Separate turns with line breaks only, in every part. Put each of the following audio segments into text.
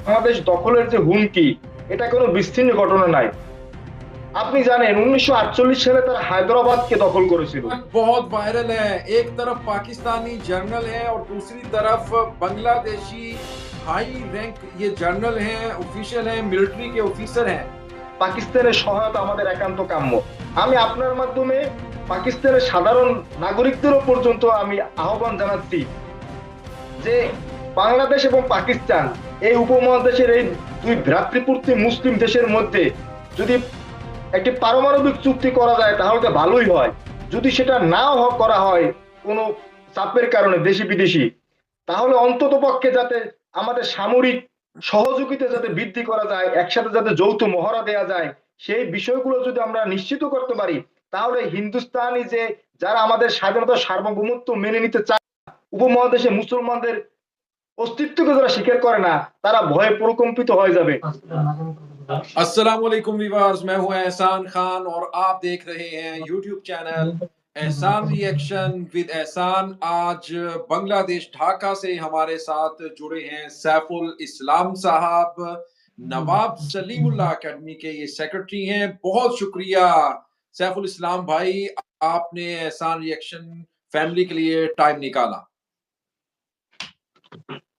হ্যাঁ, বাংলাদেশ দখলের যে হুমকি এটা কোনো বিস্তীর্ণ ঘটনা নাই। আপনি জানেন উনিশশো সালে তারা হায়দ্রাবাদ কে দখল করেছিল।
বহুত ভাইরাল হ্যাঁ এক তরফ পাকিস্তানি জার্নাল হ্যাঁ আর দূসরি তরফ বাংলাদেশি হাই র্যাঙ্ক ইয়ে জার্নাল হ্যাঁ অফিসিয়াল হ্যাঁ মিলিটারি কে অফিসার হ্যাঁ
পাকিস্তানের সহায়তা আমাদের একান্ত কাম্য। আমি আপনার মাধ্যমে পাকিস্তানের সাধারণ নাগরিকদেরও পর্যন্ত আমি আহ্বান জানাচ্ছি যে বাংলাদেশ এবং পাকিস্তান এই উপমহাদেশের এই দুই ভ্রাতৃপূর্তি মুসলিম দেশের মধ্যে যদি একটি পারমাণবিক চুক্তি করা যায়, তাহলে তো ভালোই হয়। যদি সেটা নাও করা হয় কোনো চাপের কারণে দেশি বিদেশি, তাহলে অন্তত পক্ষে যাতে আমাদের সামরিক সহযোগিতা যাতে বৃদ্ধি করা যায়, একসাথে যাতে যৌথ মহড়া দেয়া যায়, সেই বিষয়গুলো যদি আমরা নিশ্চিত করতে পারি, তাহলে হিন্দুস্তানি যে যারা আমাদের স্বাধীনতা সার্বভৌমত্ব মেনে নিতে চায়, উপমহাদেশে মুসলমানদের অস্তিত্বকে যারা স্বীকার করে না তারা ভয়ে প্রকম্পিত হয়ে যাবে
अस्सलाम वालेकुम व्यूअर्स मैं हूं एहसान खान और आप देख रहे हैं YouTube channel Ehsan reaction with Ehsan आज बांग्लादेश ढाका से हमारे साथ जुड़े हैं सैफुल इस्लाम साहब नवाब सलीमुल्लाह अकेडमी के ये सेक्रेटरी हैं बहुत शुक्रिया सैफुल इस्लाम भाई आपने एहसान रिएक्शन फैमिली के लिए टाइम निकाला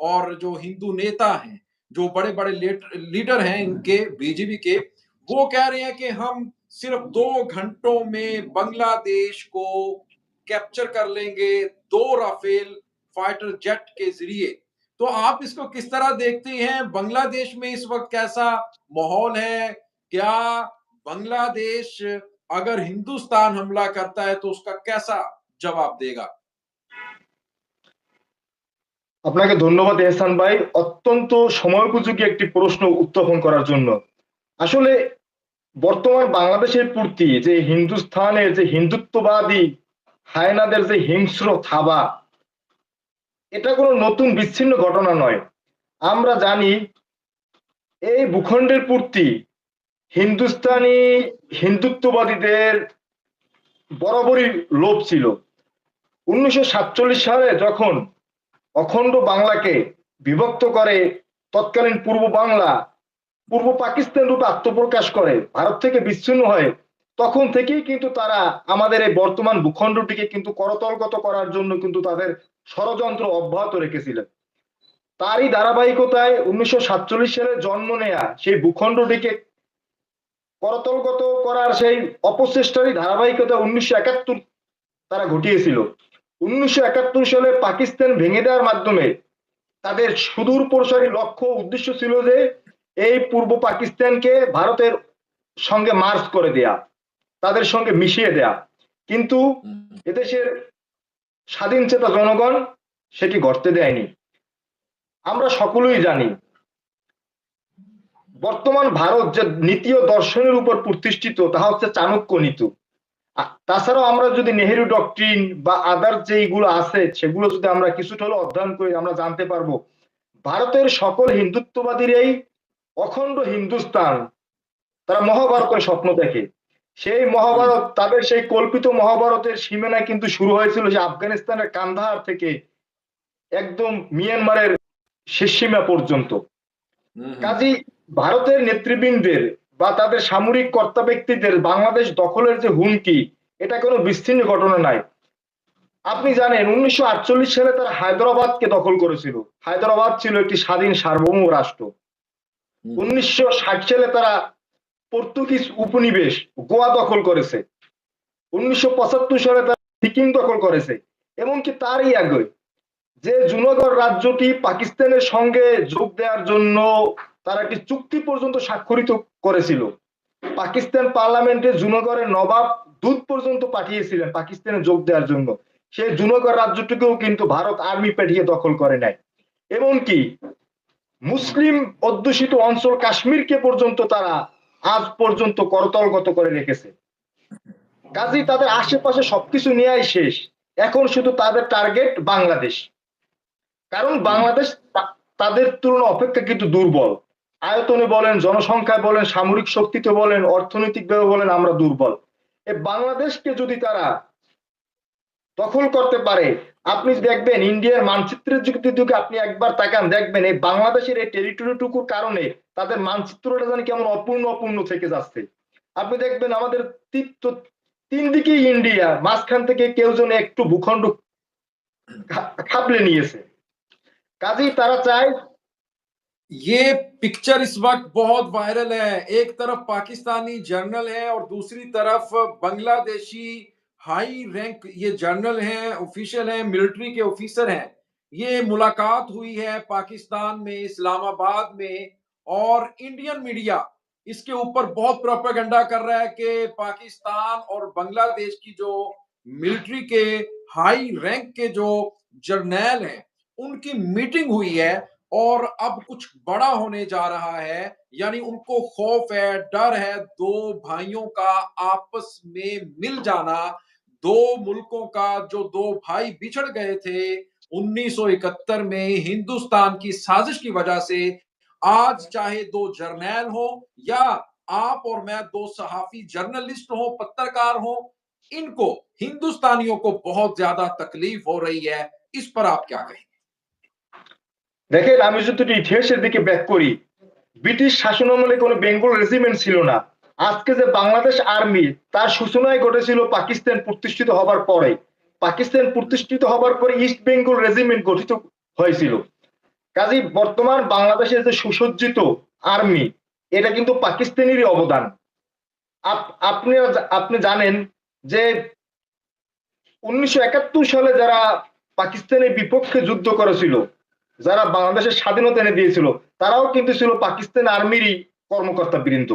और जो हिंदू नेता हैं, जो बड़े बड़े लीडर हैं इनके, बीजेपी के, वो कह रहे हैं कि हम सिर्फ़ दो घंटों में बांग्लादेश को कैप्चर कर लेंगे, दो राफेल फाइटर जेट के ज़रिए। तो आप इसको किस तरह देखते हैं? बांग्लादेश में इस वक्त कैसा माहौल है? क्या बांग्लादेश अगर हिंदुस्तान हमला करता है तो उसका कैसा जवाब देगा?
আপনাকে ধন্যবাদ এহসান ভাই। অত্যন্ত সময়োপযোগী একটি প্রশ্ন উত্থাপন করার জন্য। আসলে বর্তমান বাংলাদেশের পূর্তি যে হিন্দুস্থানের যে হিন্দুত্ববাদী, হায়নাদের যে হিংস্র থাবা, এটা কোনো নতুন বিচ্ছিন্ন ঘটনা নয়। আমরা জানি এই ভূখণ্ডের পূর্তি হিন্দুস্তানি হিন্দুত্ববাদীদের বরাবরই লোভ ছিল। উনিশশো সাতচল্লিশ সালে যখন অখণ্ড বাংলাকে বিভক্ত করে তৎকালীন পূর্ব বাংলা, পূর্ব পাকিস্তান রূপে আত্মপ্রকাশ করে, ভারত থেকে বিচ্ছিন্ন হয়, তখন থেকেই কিন্তু তারা আমাদের এই বর্তমান ভূখণ্ডটিকে কিন্তু করতলগত করার জন্য কিন্তু তাদের ষড়যন্ত্র অব্যাহত রেখেছিলেন। তারই ধারাবাহিকতায় উনিশশো সাতচল্লিশ সালে জন্ম নেয়া সেই ভূখণ্ডটিকে করতলগত করার সেই অপচেষ্টারই ধারাবাহিকতা উনিশশো একাত্তর তারা ঘটিয়েছিল। উনিশশো একাত্তর সালে পাকিস্তান ভেঙে দেওয়ার মাধ্যমে তাদের সুদূর প্রসারী লক্ষ্য উদ্দেশ্য ছিল যে এই পূর্ব পাকিস্তানকে ভারতের সঙ্গে মার্চ করে দেয়া তাদের সঙ্গে মিশিয়ে দেয়া। কিন্তু এদেশের স্বাধীন চেতা জনগণ সেটি ঘটতে দেয়নি। আমরা সকলেই জানি বর্তমান ভারত যে নীতি ও দর্শনের উপর প্রতিষ্ঠিত তা হচ্ছে চাণক্য নীতি। তাছাড়াও আমরা যদি নেহেরু ডক্ট্রিন বা আদার যেইগুলো আছে সেগুলো যদি আমরা কিছুটা হলেও অধ্যয়ন করি আমরা জানতে পারব ভারতের সকল হিন্দুত্ববাদীর এই অখণ্ড হিন্দুস্তান তারা মহাভারতের স্বপ্ন দেখে। সেই মহাভারত তাদের সেই কল্পিত মহাভারতের সীমানা কিন্তু শুরু হয়েছিল যে আফগানিস্তানের কান্দাহার থেকে একদম মিয়ানমারের শেষ সীমা পর্যন্ত। কাজী ভারতের নেতৃবৃন্দের বা তাদের সামরিক কর্তা ব্যক্তিদের বাংলাদেশ দখলের যে হুমকি এটা কোনো বিচ্ছিন্ন ঘটনা নাই। আপনি জানেন উনিশশো আটচল্লিশ সালে তারা হায়দ্রাবাদকে দখল করেছিল। হায়দ্রাবাদ ছিল একটি স্বাধীন সার্বভৌম রাষ্ট্র। উনিশশো ষাট সালে তারা পর্তুগিজ উপনিবেশ গোয়া দখল করেছে। উনিশশো পঁচাত্তর সালে তারা সিকিম দখল করেছে। এমনকি তারই আগে যে জুনাগড় রাজ্যটি পাকিস্তানের সঙ্গে যোগ দেওয়ার জন্য তারা একটি চুক্তি পর্যন্ত স্বাক্ষরিত করেছিল। পাকিস্তান পার্লামেন্টে জুনাগড়ের নবাব দূত পর্যন্ত পাঠিয়েছিলেন পাকিস্তানে যোগ দেওয়ার জন্য। সেই জুনাগড় রাজ্যটিকেও কিন্তু ভারত আর্মি পাঠিয়ে দখল করে নেয় এমনকি মুসলিম অধ্যুষিত অঞ্চল কাশ্মীরকে পর্যন্ত তারা আজ পর্যন্ত করতলগত করে রেখেছে। কাজেই তাদের আশেপাশে সবকিছু নেওয়াই শেষ। এখন শুধু তাদের টার্গেট বাংলাদেশ। কারণ বাংলাদেশ তাদের তুলনা অপেক্ষা কিন্তু দুর্বল। আয়তনে বলেন, জনসংখ্যায় বলেন, সামরিক শক্তিতে বলেন, অর্থনৈতিকভাবে বলেন, আমরা দুর্বল। এ বাংলাদেশকে যদি তারা দখল করতে পারে, আপনি দেখবেন ইন্ডিয়ার মানচিত্রের যুগে আপনি একবার তাকান, দেখবেন এই বাংলাদেশের এই টেরিটরিটুকুর কারণে তাদের মানচিত্রটা জানি কেমন অপূর্ণ অপূর্ণ থেকে যাচ্ছে। আপনি দেখবেন আমাদের তিন দিকেই ইন্ডিয়া, মাঝখান থেকে কেউ যেন একটু ভূখণ্ড খা- খাপলে নিয়েছে। काजी तारा साहब।
ये पिक्चर इस वक्त बहुत वायरल है। एक तरफ़ पाकिस्तानी जर्नल है और दूसरी तरफ़ बांग्लादेशी हाई रैंक ये जर्नल हैं ऑफिशियल हैं मिलिट्री के ऑफिसर हैं। ये मुलाकात हुई है पाकिस्तान में, इस्लामाबाद में और इंडियन मीडिया इसके ऊपर बहुत प्रोपेगेंडा कर रहा है कि पाकिस्तान और बांग्लादेश की जो मिलिट्री के हाई रैंक के जो जर्नैल हैं उनकी मीटिंग हुई है और अब कुछ बड़ा होने जा रहा है, यानी उनको खौफ है, डर है, दो भाइयों का आपस में मिल जाना, दो मुल्कों का जो दो भाई बिछड़ गए थे 1971 में हिंदुस्तान की साजिश की वजह से, आज चाहे दो जर्नैल हो या आप और मैं दो सहाफी जर्नलिस्ट हो, पत्रकार हो, इनको, हिंदुस्तानियों को बहुत ज़्यादा तकलीफ़ हो रही है, इस पर आप क्या कहें
দেখেন, আমি যদি ইতিহাসের দিকে ব্যাক করি, ব্রিটিশ শাসন আমলে কোনো বেঙ্গল রেজিমেন্ট ছিল না। আজকে যে বাংলাদেশ আর্মি তার সূচনায় ঘটেছিল পাকিস্তান প্রতিষ্ঠিত হবার পরে। পাকিস্তান প্রতিষ্ঠিত হবার পরে ইস্ট বেঙ্গল রেজিমেন্ট গঠিত হয়েছিল। কাজেই বর্তমান বাংলাদেশের যে সুসজ্জিত আর্মি এটা কিন্তু পাকিস্তানেরই অবদান। আপ- আপনি আপনি জানেন যে উনিশশো একাত্তর সালে যারা পাকিস্তানের বিপক্ষে যুদ্ধ করেছিল যারা বাংলাদেশের স্বাধীনতা এনে দিয়েছিল, তারাও কিন্তু ছিল পাকিস্তান আর্মিরই কর্মকর্তা বৃন্দ।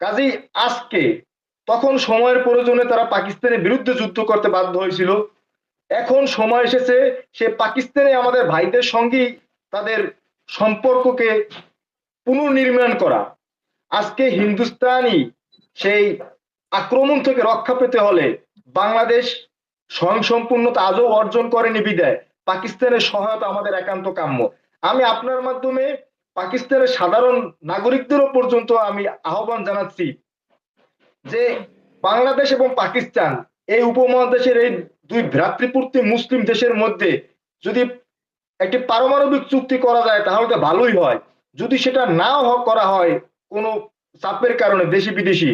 কাজেই আজকে তখন সময়ের প্রয়োজনে তারা পাকিস্তানের বিরুদ্ধে যুদ্ধ করতে বাধ্য হয়েছিল। এখন সময় এসেছে, সে পাকিস্তানে আমাদের ভাইদের সঙ্গেই তাদের সম্পর্ককে পুনর্নির্মাণ করা। আজকে হিন্দুস্তানি সেই আক্রমণ থেকে রক্ষা পেতে হলে বাংলাদেশ স্বয়ংসম্পূর্ণতা আজও অর্জন করেনি বিদায়। পাকিস্তানের সহায়তা আমাদের একান্ত কাম্য। আমি আপনার মাধ্যমে পাকিস্তানের সাধারণ নাগরিকদেরও পর্যন্ত আমি আহ্বান জানাচ্ছি যে বাংলাদেশ এবং পাকিস্তান এই উপমহাদেশের এই দুই ভ্রাতৃপূর্তি মুসলিম দেশের মধ্যে যদি একটি পারমাণবিক চুক্তি করা যায়, তাহলে তো ভালোই হয়। যদি সেটা নাও করা হয় কোনো চাপের কারণে দেশি বিদেশি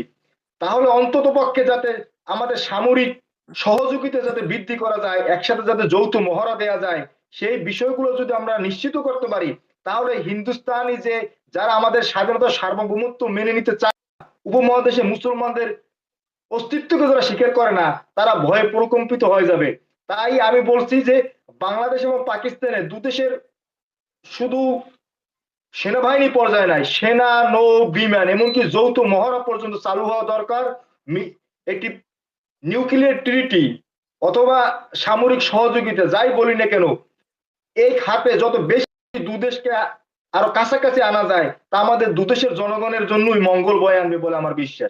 তাহলে অন্তত পক্ষে যাতে আমাদের সামরিক সহযোগিতা যাতে বৃদ্ধি করা যায়, একসাথে যাতে যৌথ মহড়া দেয়া যায়, সেই বিষয়গুলো যদি আমরা নিশ্চিত করতে পারি, তাহলে হিন্দুস্তানি যে যারা আমাদের স্বাধীনতা সার্বভৌমত্ব মেনে নিতে চায়, উপমহাদেশে মুসলমানদের অস্তিত্বকে যারা স্বীকার করে না, তারা ভয়ে প্রকম্পিত হয়ে যাবে। তাই আমি বলছি যে বাংলাদেশ এবং পাকিস্তানে দু দেশের শুধু সেনাবাহিনী পর্যায়ে নাই, সেনা, নৌ, বিমান, এমনকি যৌথ মহড়া পর্যন্ত চালু হওয়া দরকার। একটি নিউক্লিয়ার ট্রিটি অথবা সামরিক সহযোগিতা, যাই বলি না কেন এই খাতে যত বেশি দুদেশকে আরও কাছাকাছি আনা যায়, তা আমাদের দুদেশের জনগণের জন্যই মঙ্গল বয়ে আনবে বলে আমার বিশ্বাস।